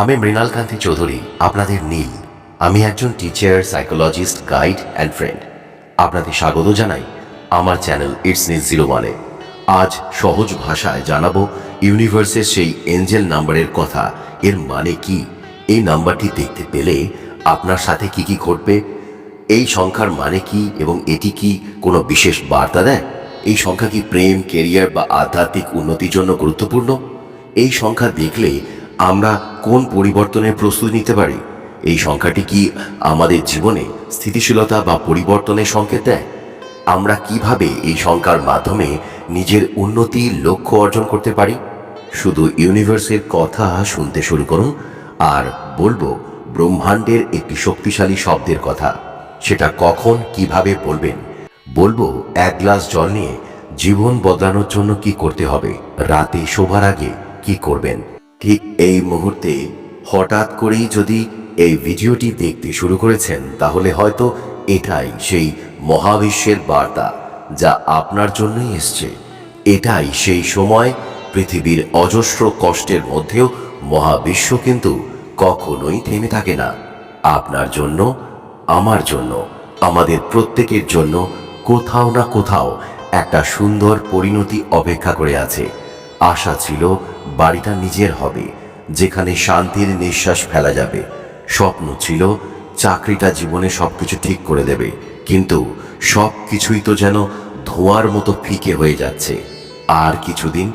আমি মৃণাল কান্তি চৌধুরী, আপনাদের নীল। আমি একজন teacher psychologist guide and friend আপনাদের স্বাগত জানাই আমার চ্যানেল ইটস নীল জিরো ওয়ানে আজ সহজ ভাষায় জানাব ইউনিভার্সের সেই এঞ্জেল নাম্বারের কথা। এর মানে কি? এই নাম্বারটি দেখতে পেলে আপনার সাথে কি কি ঘটবে? এই সংখ্যার মানে কি এবং এটি কি কোনো বিশেষ বার্তা দেয়? এই সংখ্যা কি প্রেম কেরিয়ার বা আধ্যাত্মিক উন্নতির জন্য গুরুত্বপূর্ণ? এই সংখ্যা দেখলে আমরা কোন পরিবর্তনের প্রস্তুতি নিতে পারি? এই সংখ্যাটি কি আমাদের জীবনে স্থিতিশীলতা বা পরিবর্তনের সংকেত দেয়? আমরা কীভাবে এই সংখ্যার মাধ্যমে নিজের উন্নতির লক্ষ্য অর্জন করতে পারি? শুধু ইউনিভার্সের কথা শুনতে শুরু করুন আর বলব, ব্রহ্মাণ্ডের একটি শক্তিশালী শব্দের কথা। সেটা কখন, কীভাবে বলবেন? বলব, এক গ্লাস জল নিয়ে জীবন বদলানোর জন্য কি করতে হবে? রাতে শোবার আগে কি করবেন? ঠিক এই মুহূর্তে হঠাৎ করেই যদি এই ভিডিওটি দেখতে শুরু করেছেন, তাহলে হয়তো এটাই সেই মহাবিশ্বের বার্তা যা আপনার জন্যই এসছে। এটাই সেই সময় পৃথিবীর অজস্র কষ্টের মধ্যেও মহাবিশ্ব কিন্তু কখনোই থেমে থাকে না। আপনার জন্য, আমার জন্য, আমাদের প্রত্যেকের জন্য কোথাও না কোথাও একটা সুন্দর পরিণতি অপেক্ষা করে আছে। আশা ছিল বাড়িটা নিজের হবে, যেখানে শান্তির নিঃশ্বাস ফেলা যাবে। স্বপ্ন ছিল, চাকরিটা জীবনে সবকিছু ঠিক করে দেবে, কিন্তু সব কিছুই তো যেন ধোঁয়ার মতো ফিকে হয়ে যাচ্ছে। আর কিছুদিন,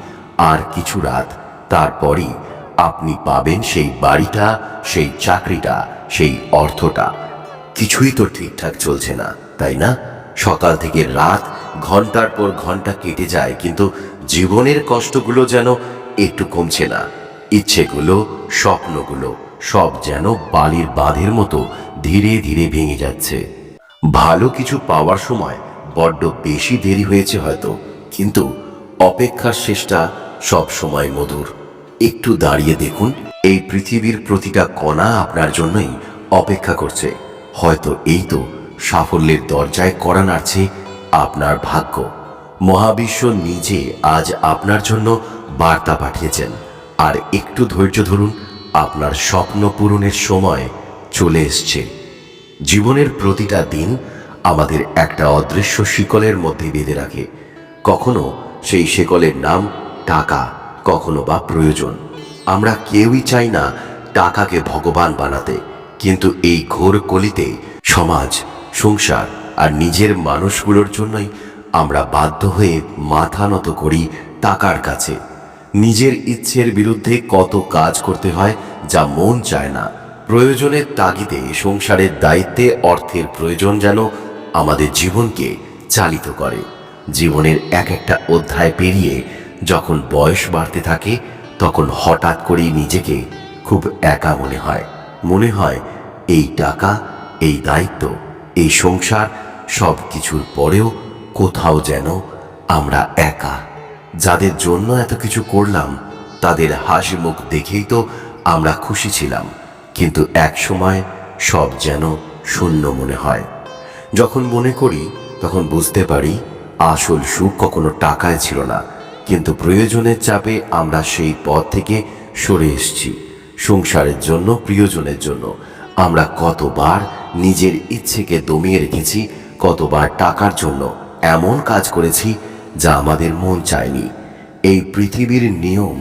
আর কিছু রাত, তারপরই আপনি পাবেন সেই বাড়িটা, সেই চাকরিটা, সেই অর্থটা। কিছুই তো ঠিকঠাক চলছে না, তাই না? সকাল থেকে রাত, ঘণ্টার পর ঘণ্টা কেটে যায়, কিন্তু জীবনের কষ্টগুলো যেন একটু কমছে না। ইচ্ছেগুলো, স্বপ্নগুলো সব যেন বালির বাঁধের মতো ধীরে ধীরে ভেঙে যাচ্ছে। ভালো কিছু পাওয়ার সময় বড্ড বেশি দেরি হয়েছে হয়তো, কিন্তু অপেক্ষার শেষটা সব সময় মধুর। একটু দাঁড়িয়ে দেখুন, এই পৃথিবীর প্রতিটা কণা আপনার জন্যই অপেক্ষা করছে। হয়তো এই তো সাফল্যের দরজায় করা নাড়ছে আপনার ভাগ্য। মহাবিশ্ব নিজে আজ আপনার জন্য বার্তা পাঠিয়েছেন। আর একটু ধৈর্য ধরুন, আপনার স্বপ্ন পূরণের সময় চলে এসছে। জীবনের প্রতিটা দিন আমাদের একটা অদৃশ্য শিকলের মধ্যে বেঁধে রাখে। কখনো সেই শিকলের নাম টাকা, কখনো বা প্রয়োজন। আমরা কেউই চাই না টাকাকে ভগবান বানাতে, কিন্তু এই ঘোর কলিতে সমাজ, সংসার আর নিজের মানুষগুলোর জন্যই আমরা বাধ্য হয়ে মাথা নত করি টাকার কাছে। নিজের ইচ্ছের বিরুদ্ধে কত কাজ করতে হয় যা মন চায় না। প্রয়োজনের তাগিদে সংসারের দায়িত্বে অর্থের প্রয়োজন যেন আমাদের জীবনকে চালিত করে। জীবনের এক একটা অধ্যায় পেরিয়ে যখন বয়স বাড়তে থাকে, তখন হঠাৎ করেই নিজেকে খুব একা মনে হয়। মনে হয় এই টাকা, এই দায়িত্ব, এই সংসার সব কিছুর পরেও কোথাও যেন আমরা একা। যাদের জন্য এত কিছু করলাম, তাদের হাসি মুখ দেখেই তো আমরা খুশি ছিলাম। কিন্তু এক সময় সব যেন শূন্য মনে হয়। যখন মনে করি, তখন বুঝতে পারি আসল সুখ কখনো টাকায় ছিল না। কিন্তু প্রয়োজনের চাপে আমরা সেই পথ থেকে সরে এসেছি। সংসারের জন্য, প্রিয়জনের জন্য। আমরা কতবার নিজের ইচ্ছেকে দমিয়ে রেখেছি, কতবার টাকার জন্য। এমন কাজ করেছি যা আমাদের মন চায়নি। এই পৃথিবীর নিয়ম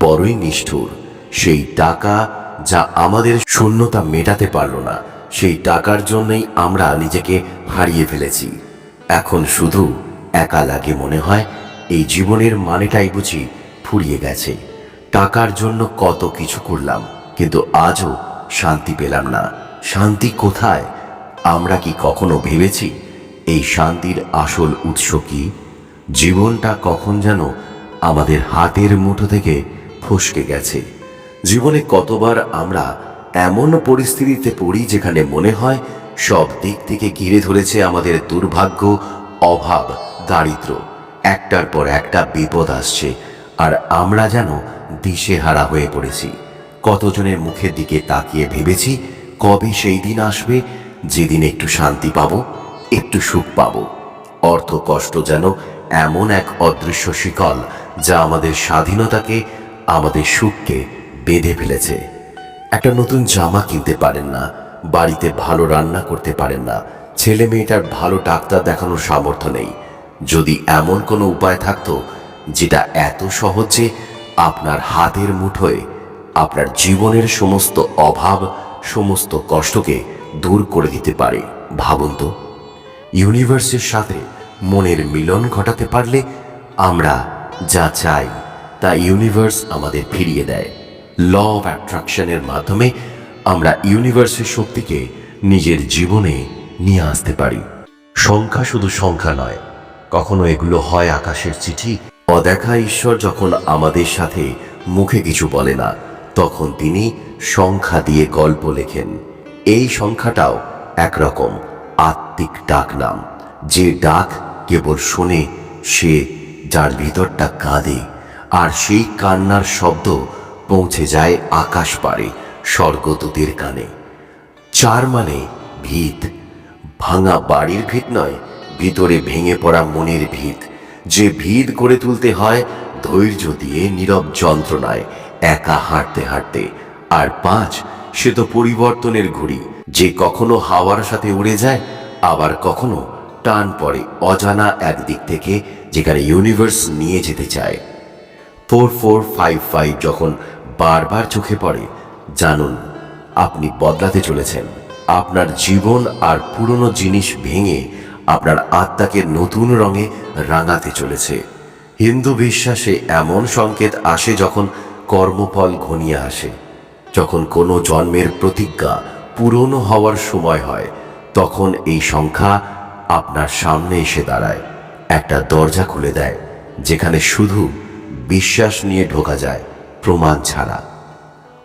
বড়ই নিষ্ঠুর। সেই টাকা যা আমাদের শূন্যতা মেটাতে পারল না, সেই টাকার জন্যই আমরা নিজেকে হারিয়ে ফেলেছি। এখন শুধু একা লাগে মনে হয়, এই জীবনের মানেটাই বুঝি ফুরিয়ে গেছে। টাকার জন্য কত কিছু করলাম, কিন্তু আজও শান্তি পেলাম না। শান্তি কোথায়? আমরা কি কখনো ভেবেছি? এই শান্তির আসল উৎস কি? জীবনটা কখন যেন আমাদের হাতের মুঠো থেকে ফসকে গেছে। জীবনে কতবার আমরা এমন পরিস্থিতিতে পড়ি যেখানে মনে হয় সব দিক থেকে ঘিরে ধরেছে আমাদের দুর্ভাগ্য, অভাব দারিদ্র একটার পর একটা বিপদ আসছে আর আমরা যেন দিশেহারা হয়ে পড়েছি। কতজনের মুখের দিকে তাকিয়ে ভেবেছি, কবে সেই দিন আসবে, যেদিন একটু শান্তি পাবো, একটু সুখ পাবো। অর্থ কষ্ট যেন এমন এক অদৃশ্য শিকল যা আমাদের স্বাধীনতাকে, আমাদের সুখকে বেঁধে ফেলেছে। একটা নতুন জামা কিনতে পারেন না, বাড়িতে ভালো রান্না করতে পারেন না, ছেলে মেয়েটার ভালো ডাক্তার দেখানোর সামর্থ্য নেই। যদি এমন কোনো উপায় থাকতো যেটা এত সহজে আপনার হাতের মুঠোয় আপনার জীবনের সমস্ত অভাব, সমস্ত কষ্টকে দূর করে দিতে পারে। ভাবুন তো, ইউনিভার্সের সাথে মনের মিলন ঘটাতে পারলে আমরা যা চাই তা ইউনিভার্স আমাদের ফিরিয়ে দেয়। ল অফ অ্যাট্রাকশনের মাধ্যমে আমরা ইউনিভার্সের শক্তিকে নিজের জীবনে নিয়ে আসতে পারি। সংখ্যা শুধু সংখ্যা নয়, কখনো এগুলো হয় আকাশের চিঠি। অদেখা ঈশ্বর যখন আমাদের সাথে মুখে কিছু বলে না, তখন তিনি সংখ্যা দিয়ে গল্প লেখেন। এই সংখ্যাটাও একরকম আত্মিক ডাক নাম, যে ডাক কেবল শোনে সে যার ভিতরটা কাঁদে, আর সেই কান্নার শব্দ পৌঁছে যায় আকাশ পারে স্বর্গদূতের কানে। চার মানে ভিত, ভাঙা বাড়ির ভিত নয়, ভিতরে ভেঙে পড়া মনের ভিত। যে ভিত গড়ে তুলতে হয় ধৈর্য দিয়ে, নীরব যন্ত্রণায়, একা হাঁটতে হাঁটতে। আর পাঁচ, সে তো পরিবর্তনের ঘড়ি, যে কখনো হাওয়ার সাথে উড়ে যায়, আবার কখনো টান পড়ে, অজানা একদিক থেকে যেখানে ইউনিভার্স নিয়ে যেতে চায়। ফোর ফোর ফাইভ ফাইভ যখন বারবার চোখে পড়ে, জানুন, আপনি বদলাতে চলেছেন। আপনার জীবন আর পুরনো জিনিস ভেঙে আপনার আত্মাকে নতুন রঙে রাঙাতে চলেছে। হিন্দু বিশ্বাসে এমন সংকেত আসে যখন কর্মফল ঘনিয়ে আসে। যখন কোনো জন্মের প্রতিজ্ঞা পূরণ হওয়ার সময় হয়, তখন এই সংখ্যা আপনার সামনে এসে দাঁড়ায়। একটা দরজা খুলে দেয়, যেখানে শুধু বিশ্বাস নিয়ে ঢোকা যায়, প্রমাণ ছাড়া।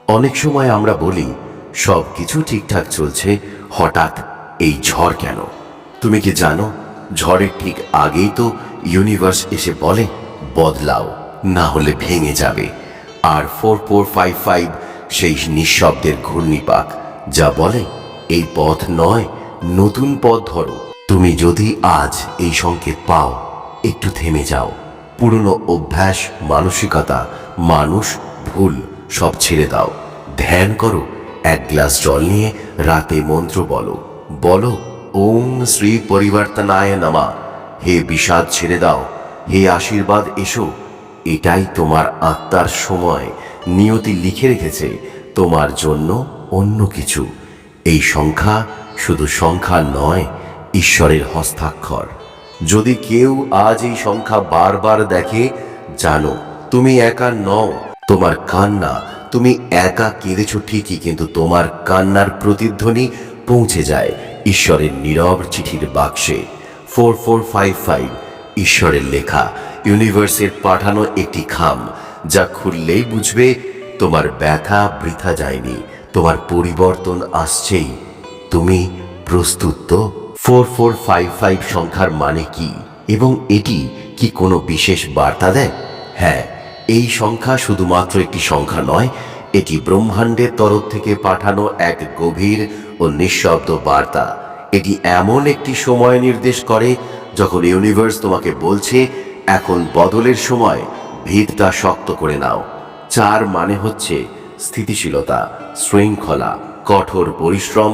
অনেক সময় আমরা বলি, সব কিছু ঠিকঠাক চলছে, হঠাৎ এই ঝড় কেন? তুমি কি জানো, ঝড়ের ঠিক আগেই তো ইউনিভার্স এসে বলে, বদলাও, না হলে ভেঙে যাবে। আর ফোর ফোর ফাইভ ফাইভ সেই নিঃশব্দের ঘূর্ণিপাক, যা বলে, এই পথ নয়, নতুন পথ ধরো। তুমি যদি আজ এই সংকেত পাও, একটু থেমে যাও। পুরনো অভ্যাস, মানসিকতা, মানুষ, ভুল, সব ছেড়ে দাও। ধ্যান করো, এক গ্লাস জল নিয়ে রাতে মন্ত্র বলো। বলো, ওম শ্রী পরিবর্তনায় নামা। হে বিষাদ ছেড়ে দাও। হে আশীর্বাদ এসো। এটাই তোমার আত্মার সময়। নিয়তি লিখে রেখেছে তোমার জন্য অন্য কিছু। এই সংখ্যা শুধু সংখ্যা নয় ঈশ্বরের হস্তাক্ষর। যদি কেউ আজ এই সংখ্যা বারবার দেখে, জানো, তুমি একা নও, তোমার কান্না, তুমি একা কেঁদেছ ঠিকই, কিন্তু তোমার কান্নার প্রতিধ্বনি পৌঁছে যায় ঈশ্বরের নীরব চিঠির বাক্সে। ফোর ফোর ফাইভ ফাইভ, ঈশ্বরের লেখা, ইউনিভার্সের পাঠানো একটি খাম, যা খুললেই বুঝবে তোমার ব্যথা বৃথা যায়নি, তোমার পরিবর্তন আসছেই। তুমি প্রস্তুত তো? ফোর ফোর ফাইভ ফাইভ সংখ্যার মানে কি? এবং এটি কি কোনো বিশেষ বার্তা দেয়? হ্যাঁ এই সংখ্যা শুধুমাত্র একটি সংখ্যা নয়, এটি ব্রহ্মাণ্ডের তরফ থেকে পাঠানো এক গভীর ও নিঃশব্দ বার্তা। এটি এমন একটি সময় নির্দেশ করে যখন ইউনিভার্স তোমাকে বলছে, এখন বদলের সময়, ভিতটা শক্ত করে নাও। চার মানে হচ্ছে স্থিতিশীলতা, শৃঙ্খলা, কঠোর পরিশ্রম,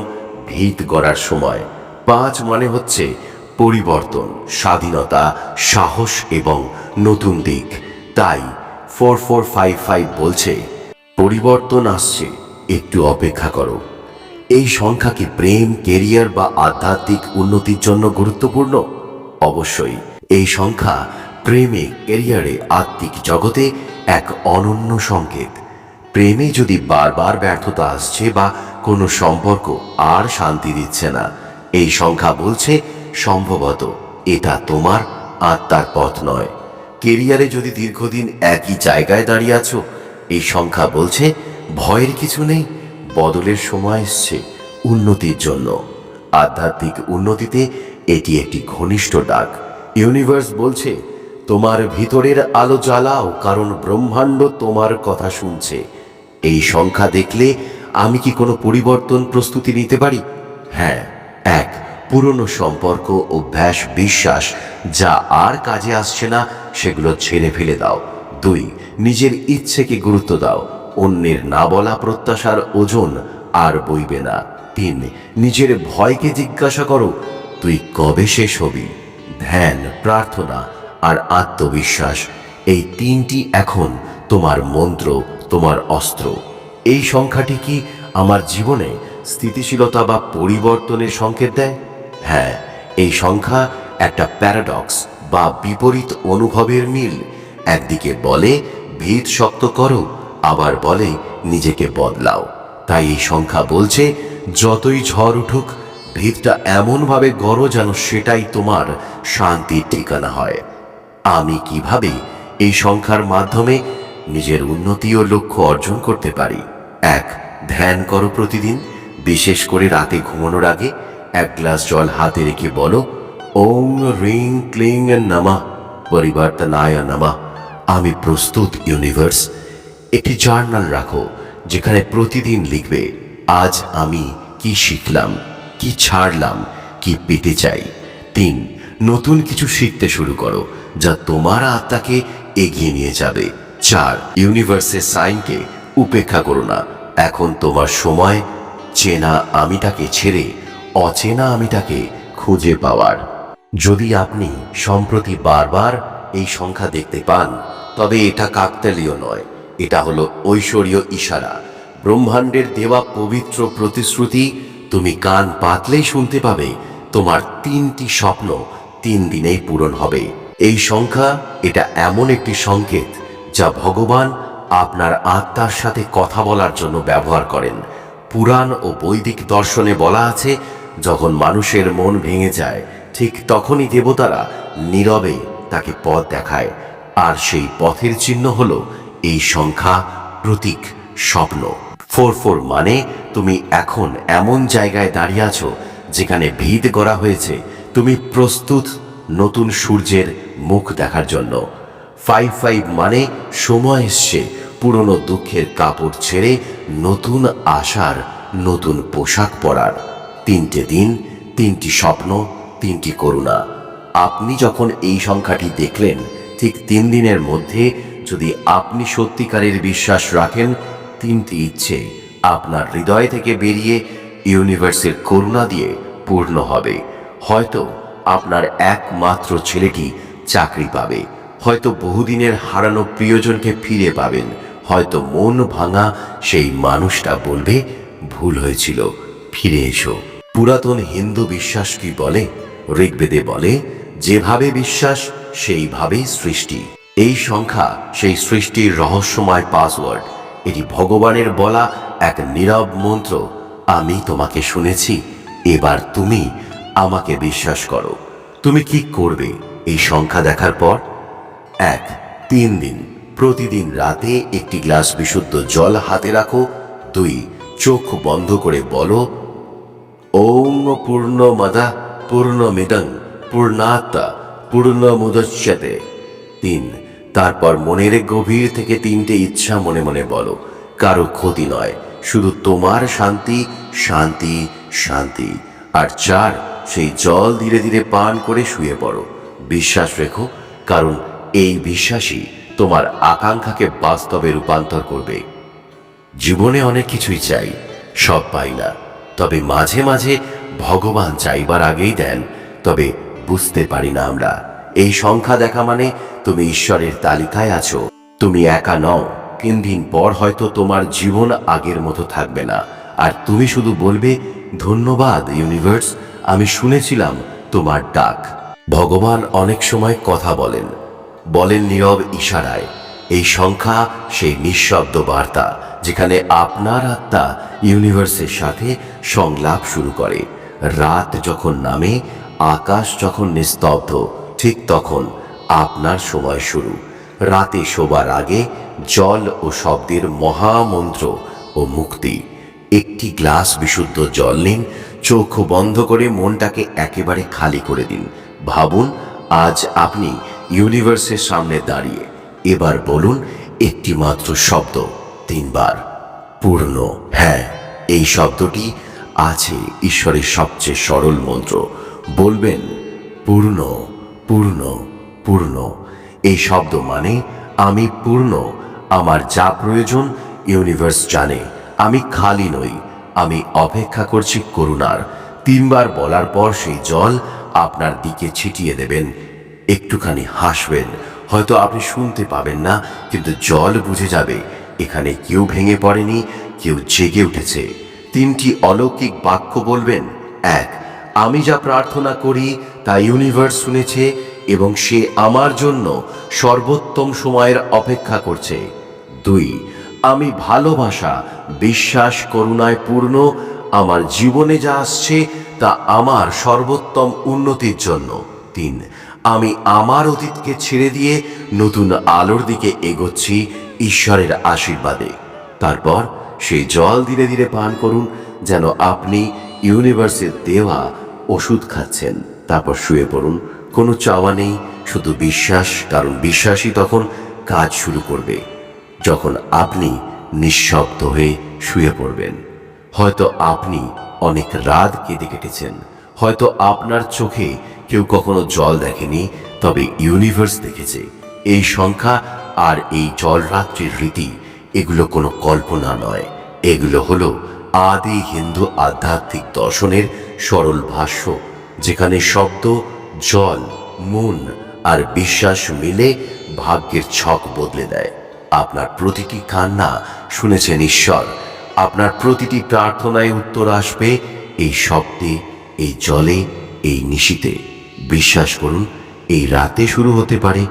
ভিত গড়ার সময়। পাঁচ মানে হচ্ছে পরিবর্তন, স্বাধীনতা, সাহস এবং নতুন দিক। তাই ফোর ফোর ফাইভ ফাইভ বলছে, পরিবর্তন আসছে, একটু অপেক্ষা করো। এই সংখ্যা কি প্রেম, কেরিয়ার বা আধ্যাত্মিক উন্নতির জন্য গুরুত্বপূর্ণ? অবশ্যই, এই সংখ্যা প্রেমে, কেরিয়ারে, আত্মিক জগতে এক অনন্য সংকেত। প্রেমে যদি বারবার ব্যর্থতা আসছে বা কোনো সম্পর্ক আর শান্তি দিচ্ছে না এই সংখ্যা বলছে, সম্ভবত এটা তোমার আত্মার পথ নয়। কেরিয়ারে যদি দীর্ঘদিন একই জায়গায় দাঁড়িয়ে আছো, এই সংখ্যা বলছে, ভয়ের কিছু নেই, বদলের সময় এসছে উন্নতির জন্য। আধ্যাত্মিক উন্নতিতে এটি একটি ঘনিষ্ঠ ডাক। ইউনিভার্স বলছে, তোমার ভিতরের আলো জ্বালাও, কারণ ব্রহ্মাণ্ড তোমার কথা শুনছে। এই সংখ্যা দেখলে আমি কি কোনো পরিবর্তন প্রস্তুতি নিতে পারি? হ্যাঁ। এক, পুরনো সম্পর্ক, অভ্যাস, বিশ্বাস, যা আর কাজে আসছে না, সেগুলো ছেড়ে ফেলে দাও। দুই, নিজের ইচ্ছেকে গুরুত্ব দাও। অন্যের না বলা প্রত্যাশার ওজন আর বইবে না। তিন, নিজের ভয়কে জিজ্ঞাসা করো, তুই কবে শেষ হবি? ধ্যান, প্রার্থনা আর আত্মবিশ্বাস, এই তিনটি এখন তোমার মন্ত্র, তোমার অস্ত্র। এই সংখ্যাটি কি আমার জীবনে স্থিতিশীলতা বা পরিবর্তনের সংকেত দেয়? হ্যাঁ এই সংখ্যা একটা প্যারাডক্স বা বিপরীত অনুভবের মিল। একদিকে বলে ভিত শক্ত করো আবার বলে, নিজেকে বদলাও তাই এই সংখ্যা বলছে, যতই ঝড় উঠুক ভিতটা এমনভাবে গড়ো যেন সেটাই তোমার শান্তির ঠিকানা হয় আমি কীভাবে এই সংখ্যার মাধ্যমে নিজের উন্নতি ও লক্ষ্য অর্জন করতে পারি? এক, ধ্যান করো প্রতিদিন। বিশেষ করে রাতে ঘুমানোর আগে এক গ্লাস জল হাতে রেখে বলো ওং রিং ক্লিং নামা পরিবর্তনায় নামা, আমি প্রস্তুত ইউনিভার্স। একটি জার্নাল রাখো, যেখানে প্রতিদিন লিখবে, আজ আমি কি শিখলাম, কি ছাড়লাম, কি পেতে চাই? তিন, নতুন কিছু শিখতে শুরু করো, যা তোমার আত্মাকে এগিয়ে নিয়ে যাবে। চার, ইউনিভার্সের সাইনকে উপেক্ষা করো না, এখন তোমার সময় চেনা আমিটাকে ছেড়ে, অচেনা আমিটাকে খুঁজে পাওয়ার। যদি আপনি সম্প্রতি বারবার এই সংখ্যা দেখতে পান, তবে এটা কাকতালীয় নয়। এটা হলো ঐশ্বরীয় ইশারা। ব্রহ্মাণ্ডের দেওয়া পবিত্র প্রতিশ্রুতি তুমি কান পাতলেই শুনতে পাবে, তোমার তিনটি স্বপ্ন তিন দিনেই পূরণ হবে। এই সংখ্যা, এটা এমন একটি সংকেত যা ভগবান আপনার আত্মার সাথে কথা বলার জন্য ব্যবহার করেন। পুরাণ ও বৈদিক দর্শনে বলা আছে, যখন মানুষের মন ভেঙে যায়, ঠিক তখনই দেবতারা নীরবে তাকে পথ দেখায়। আর সেই পথের চিহ্ন হলো এই সংখ্যা, প্রতীক, স্বপ্ন। ফোর ফোর মানে তুমি এখন এমন জায়গায় দাঁড়িয়ে আছো, যেখানে ভিত করা হয়েছে, তুমি প্রস্তুত নতুন সূর্যের মুখ দেখার জন্য। ফাইভ ফাইভ মানে সময় এসছে পুরনো দুঃখের কাপড় ছেড়ে নতুন আশার নতুন পোশাক পরার। তিনটে দিন, তিনটি স্বপ্ন, তিনটি করুণা। আপনি যখন এই সংখ্যাটি দেখলেন, ঠিক তিন দিনের মধ্যে যদি আপনি সত্যিকারের বিশ্বাস রাখেন, তিনটি ইচ্ছে আপনার হৃদয় থেকে বেরিয়ে ইউনিভার্সের করুণা দিয়ে পূর্ণ হবে। হয়তো আপনার একমাত্র ছেলেটি চাকরি পাবে, হয়তো বহুদিনের হারানো প্রিয়জনকে ফিরে পাবেন হয়তো মন ভাঙা সেই মানুষটা বলবে, ভুল হয়েছিল, ফিরে এসো। পুরাতন হিন্দু বিশ্বাস কি বলে? ঋগ্বেদে বলে, যেভাবে বিশ্বাস, সেইভাবেই সৃষ্টি। এই সংখ্যা, সেই সৃষ্টির রহস্যময় পাসওয়ার্ড, এটি ভগবানের বলা এক নীরব মন্ত্র। আমি তোমাকে শুনেছি, এবার তুমি আমাকে বিশ্বাস করো। তুমি কি করবে এই সংখ্যা দেখার পর? এক, তিন দিন। প্রতিদিন রাতে একটি গ্লাস বিশুদ্ধ জল হাতে রাখো। দুই, চোখ বন্ধ করে বলো, ওম পূর্ণ মদা পূর্ণ মিদং পূর্ণাত্মা পূর্ণ মুদচ্যতে তিন, তারপর মনের গভীর থেকে তিনটে ইচ্ছা মনে মনে বলো, কারও ক্ষতি নয়, শুধু তোমার শান্তি শান্তি শান্তি। আর চার, সেই জল ধীরে ধীরে পান করে শুয়ে পড়ো। বিশ্বাস রেখো, কারণ এই বিশ্বাসই তোমার আকাঙ্ক্ষাকে বাস্তবে রূপান্তর করবে। জীবনে অনেক কিছুই চাই, সব পাই না। তবে মাঝে মাঝে ভগবান চাইবার আগেই দেন, তবে বুঝতে পারি না আমরা। এই সংখ্যা দেখা মানে তুমি ঈশ্বরের তালিকায় আছো, তুমি একা নও। তিন দিন পর হয়তো তোমার জীবন আগের মতো থাকবে না। আর তুমি শুধু বলবে, ধন্যবাদ, ইউনিভার্স, আমি শুনেছিলাম তোমার ডাক। ভগবান অনেক সময় কথা বলেন। বলেন নীরব ইশারায়, এই সংখ্যা সেই নিঃশব্দ বার্তা যেখানে আপনার আত্মা ইউনিভার্সের সাথে সংলাপ শুরু করে। রাত যখন নামে, আকাশ যখন নিস্তব্ধ, ঠিক তখন আপনার সময় শুরু। রাতে শোবার আগে জল ও শব্দের মহামন্ত্র ও মুক্তি। একটি গ্লাস বিশুদ্ধ জল নিন, চোখ বন্ধ করে মনটাকে একেবারে খালি করে দিন। ভাবুন, আজ আপনি ইউনিভার্সের সামনে দাঁড়িয়ে। এবার বলুন, একটি মাত্র শব্দ, তিনবার। পূর্ণ হ্যাঁ এই শব্দটি আছে ঈশ্বরের সবচেয়ে সরল মন্ত্র। বলবেন, পূর্ণ পূর্ণ পূর্ণ। এই শব্দ মানে আমি পূর্ণ, আমার যা প্রয়োজন, ইউনিভার্স জানে, আমি খালি নই, আমি অপেক্ষা করছি করুণার। তিনবার বলার পর সেই জল আপনার দিকে ছিটিয়ে দেবেন একটুখানি হাসবেন। হয়তো আপনি শুনতে পাবেন না, কিন্তু জল বুঝে যাবে, এখানে কেউ ভেঙে পড়েনি, কেউ জেগে উঠেছে। তিনটি অলৌকিক বাক্য বলবেন, এক, আমি যা প্রার্থনা করি, তা ইউনিভার্স শুনেছে এবং সে আমার জন্য সর্বোত্তম সময়ের অপেক্ষা করছে। দুই, আমি ভালোবাসা, বিশ্বাস, করুণায় পূর্ণ, আমার জীবনে যা আসছে তা আমার সর্বোত্তম উন্নতির জন্য। তিন আমি আমার অতীতকে ছেড়ে দিয়ে নতুন আলোর দিকে এগোচ্ছি ঈশ্বরের আশীর্বাদে। তারপর সেই জল ধীরে ধীরে পান করুন, যেন আপনি ইউনিভার্সের দেওয়া ওষুধ খাচ্ছেন। তারপর শুয়ে পড়ুন। কোনো চাওয়া নেই, শুধু বিশ্বাস, কারণ বিশ্বাসই তখন কাজ শুরু করবে, যখন আপনি নিঃশব্দ হয়ে শুয়ে পড়বেন। হয়তো আপনি অনেক রাত কেঁদে কেটেছেন। হয়তো আপনার চোখে কেউ কখনো জল দেখেনি, তবে ইউনিভার্স দেখেছে। এই সংখ্যা আর এই জলরাত্রির রীতি, এগুলো কোনো কল্পনা নয়। এগুলো হলো আদি হিন্দু আধ্যাত্মিক দর্শনের সরল ভাষ্য, যেখানে শব্দ, জল, মন আর বিশ্বাস মিলে ভাগ্যের ছক বদলে দেয়। আপনার প্রতিটি কান্না শুনেছেন ঈশ্বর। আপনার প্রতিটি প্রার্থনায় উত্তর আসবে, এই শব্দে এই জলে, এই নিশিতে। বিশ্বাস করুন, এই রাতে শুরু হতে পারে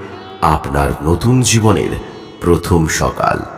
আপনার নতুন জীবনের প্রথম সকাল।